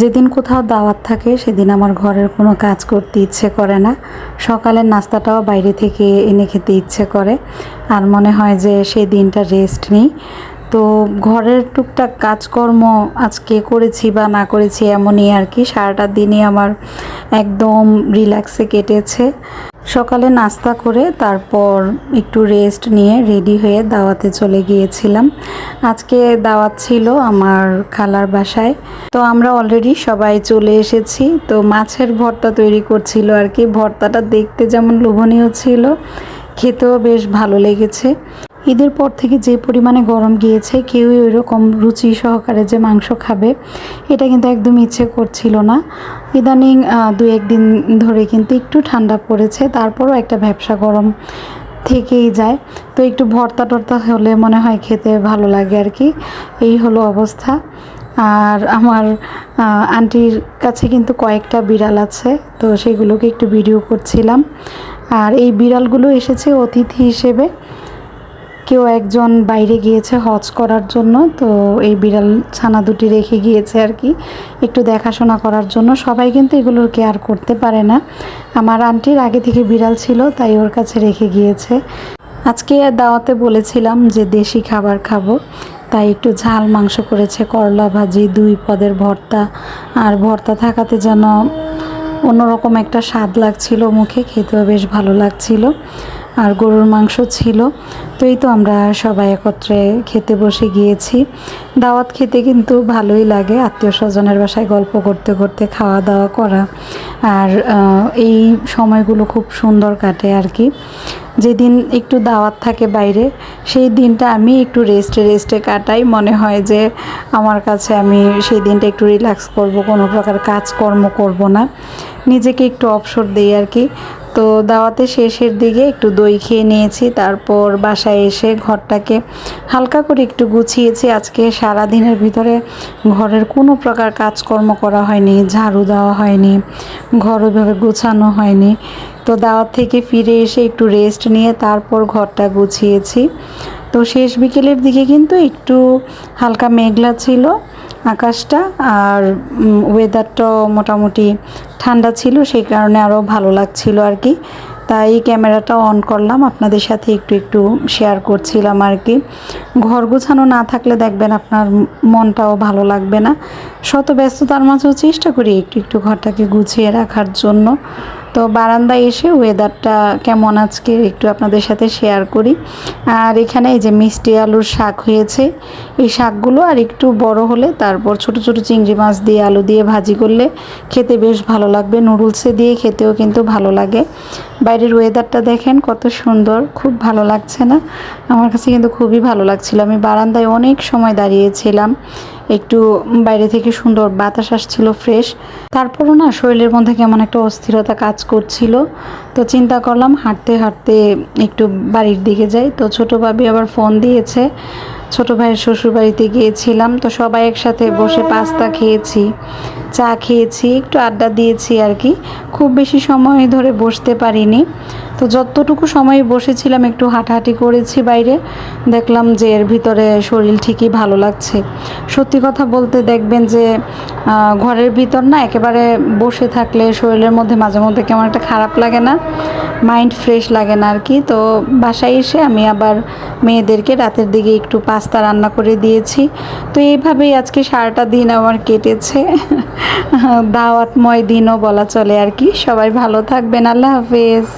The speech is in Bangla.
যেদিন কোথাও দাওয়াত থাকে, সেদিন আমার ঘরের কোনো কাজ করতে ইচ্ছে করে না। সকালের নাস্তাটাও বাইরে থেকে এনে খেতে ইচ্ছে করে। আর মনে হয় যে সেই দিনটা রেস্ট নেই। তো ঘরের টুকটাক কাজকর্ম আজকে করেছি বা না করেছি এমনই আর কি। সারাটা দিনই আমার একদম রিল্যাক্সে কেটেছে। সকালে নাস্তা করে তারপর একটু রেস্ট নিয়ে রেডি হয়ে দাওয়াতে চলে গিয়েছিলাম। আজকে দাওয়াত ছিল আমার খালার বাসায়। তো আমরা অলরেডি সবাই চলে এসেছি। তো মাছের ভর্তা তৈরি করছিল আর কি। ভর্তাটা দেখতে যেমন লোভনীয় ছিল, খেতেও বেশ ভালো লেগেছে। ঈদের পর থেকে যে পরিমাণে গরম গিয়েছে, কেউই ওই রকম রুচি সহকারে যে মাংস খাবে, এটা কিন্তু একদম ইচ্ছে করছিল না। ইদানিং দু একদিন ধরে কিন্তু একটু ঠান্ডা পড়েছে, তারপরও একটা ব্যবসা গরম থেকেই যায়। তো একটু ভর্তা টর্তা হলে মনে হয় খেতে ভালো লাগে আর কি, এই হলো অবস্থা। আর আমার আন্টির কাছে কিন্তু কয়েকটা বিড়াল আছে, তো সেগুলোকে একটু ভিডিও করছিলাম। আর এই বিড়ালগুলো এসেছে অতিথি হিসেবে। কেউ একজন বাইরে গিয়েছে হজ করার জন্য, তো এই বিড়াল ছানা দুটি রেখে গিয়েছে আর কি। একটু দেখাশোনা করার জন্য। সবাই কিন্তু এগুলোর কেয়ার করতে পারে না। আমার আন্টির আগে থেকে বিড়াল ছিল, তাই ওর কাছে রেখে গিয়েছে। আজকে দাওয়াতে বলেছিলাম যে দেশি খাবার খাব, তাই একটু ঝাল মাংস করেছে, করলা ভাজি, দুই পদের ভর্তা, আর ভর্তা থাকাতে যেন অন্যরকম একটা স্বাদ লাগছিল মুখে, খেতেও বেশ ভালো লাগছিল। আর গরুর মাংস ছিল। তো এই তো আমরা সবাই একত্রে খেতে বসে গিয়েছি। দাওয়াত খেতে কিন্তু ভালোই লাগে। আত্মীয় স্বজনের বাসায় গল্প করতে করতে খাওয়া দাওয়া করা। আর এই সময়গুলো খুব সুন্দর কাটে আর কি। যেদিন একটু দাওয়াত থাকে বাইরে, সেই দিনটা আমি একটু রেস্টে রেস্টে কাটাই। মনে হয় যে আমার কাছে আমি সেই দিনটা একটু রিল্যাক্স করব, কোনো প্রকার কাজকর্ম করব না। নিজেকে একটু অবসর দিই আর কি। তো দাওয়াতে শেষের দিকে একটু দই খেয়ে নিয়েছি, তারপর বাসায় এসে ঘরটাকে হালকা করে একটু গুছিয়েছি। আজকে সারা দিনের ভিতরে ঘরের কোনো প্রকার কাজকর্ম করা হয়নি, ঝাড়ু দেওয়া হয়নি, ঘর ওইভাবে গুছানো হয়নি। তো দাওয়াত থেকে ফিরে এসে একটু রেস্ট নিয়ে তারপর ঘরটা গুছিয়েছি। তো শেষ বিকেলের দিকে কিন্তু একটু হালকা মেঘলা ছিল আকাশটা আর ওয়েদারটাও মোটামুটি ঠান্ডা ছিল, সেই কারণে আরও ভালো লাগছিল আর কি। তাই ক্যামেরাটা অন করলাম, আপনাদের সাথে একটু একটু শেয়ার করছিলাম আর কি। ঘর গোছানো না থাকলে দেখবেন আপনার মনটাও ভালো লাগবে না। শত ব্যস্ততার মাঝেও চেষ্টা করি একটু একটু ঘরটাকে গুছিয়ে রাখার জন্য। তো বারান্দায় এসে ওয়েদারটা কেমন আজকে একটু আপনাদের সাথে শেয়ার করি। আর এখানে এই যে মিষ্টি আলুর শাক হয়েছে, এই শাকগুলো আর একটু বড় হলে তারপর ছোট ছোট চিংড়ি মাছ দিয়ে আলু দিয়ে ভাজি করলে খেতে বেশ ভালো লাগবে। নুডলসে দিয়ে খেতেও কিন্তু ভালো লাগে। বাইরের ওয়েদারটা দেখেন কত সুন্দর, খুব ভালো লাগছে না? আমার কাছে কিন্তু খুবই ভালো লাগছিল। আমি বারান্দায় অনেক সময় দাঁড়িয়েছিলাম। একটু বাইরে থেকে সুন্দর বাতাস আসছিল ফ্রেশ তারপরও না শরীরের মধ্যে কেমন একটা অস্থিরতা কাজ করছিল। তো চিন্তা করলাম হাঁটতে হাঁটতে একটু বাড়ির দিকে যাই। তো ছোটো ভাবি আবার ফোন দিয়েছে। ছোটো ভাইয়ের শ্বশুর বাড়িতে গিয়েছিলাম। তো সবাই একসাথে বসে পাস্তা খেয়েছি, চা খেয়েছি, একটু আড্ডা দিয়েছি আর কি। খুব বেশি সময় ধরে বসতে পারিনি। তো যতটুকু সময় বসেছিলাম, একটু হাঁটাহাঁটি করেছি বাইরে, দেখলাম যে এর ভিতরে শরীর ঠিকই ভালো লাগছে। সত্যি কথা বলতে দেখবেন যে ঘরের ভিতর না একেবারে বসে থাকলে শরীরের মধ্যে মাঝে মধ্যে কেমন একটা খারাপ লাগে না, মাইন্ড ফ্রেশ লাগে না আর কি। তো বাসায় এসে আমি আবার মেয়েদেরকে রাতের দিকে একটু পাস্তা রান্না করে দিয়েছি। তো এইভাবেই আজকে সারাটা দিন আমার কেটেছে। দাওয়াতময় দিনও বলা চলে আর কি। সবাই ভালো থাকবেন। আল্লাহ হাফেজ।